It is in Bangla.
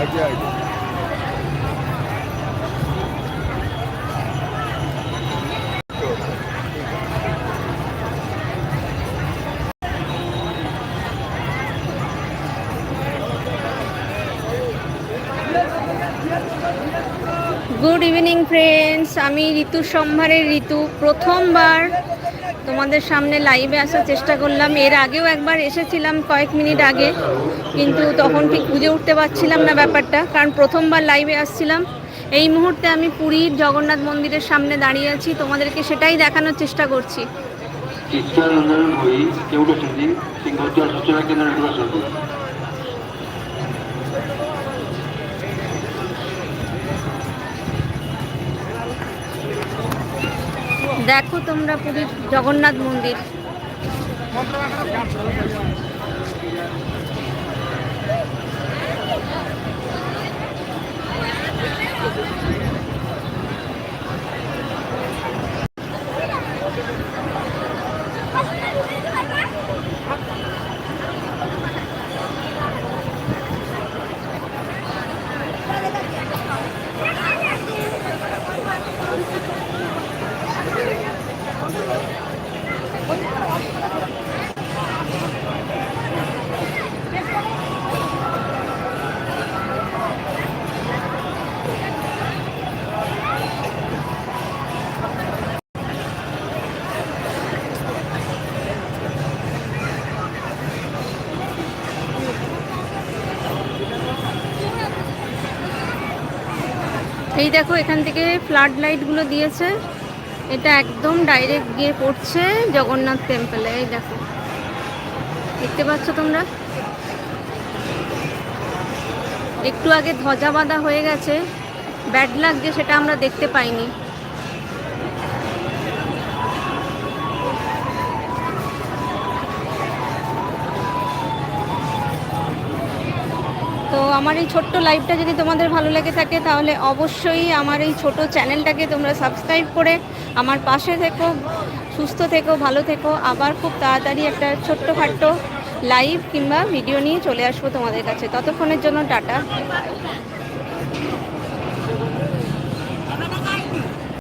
আগে আগে। গুড ইভিনিং ফ্রেন্ডস আমি ঋতু সম্ভারের ঋতু প্রথমবার তোমাদের সামনে লাইভে আসার চেষ্টা করলাম। এর আগেও একবার এসেছিলাম কয়েক মিনিট আগে, কিন্তু তখন ঠিক বুঝে উঠতে পারছিলাম না ব্যাপারটা, কারণ প্রথমবার লাইভে আসছিলাম। এই মুহূর্তে আমি পুরীর জগন্নাথ মন্দিরের সামনে দাঁড়িয়ে আছি, তোমাদেরকে সেটাই দেখানোর চেষ্টা করছি। 이 দেখো তোমরা পুরীর জগন্নাথ মন্দির। এই দেখো, এখান থেকে ফ্লাড লাইটগুলো দিয়েছে। এটা একদম ডাইরেক্ট গিয়ে পড়ছে জগন্নাথ টেম্পলে এই দেখো। দেখতে পাচ্ছ তোমরা? একটু আগে ধ্বজা বাঁধা হয়ে গেছে। ব্যাড লাগ যে সেটা আমরা দেখতে পাইনি। আমার এই ছোট্ট লাইভটা যদি তোমাদের ভালো লেগে থাকে, তাহলে অবশ্যই আমার এই ছোট চ্যানেলটাকে তোমরা সাবস্ক্রাইব করে আমার পাশে থেকো, সুস্থ থেকো, ভালো থেকো। আবার খুব তাড়াতাড়ি একটা ছোট্ট খাট্ট লাইভ কিংবা ভিডিও নিয়ে চলে আসব তোমাদের কাছে। ততক্ষণের জন্য টাটা।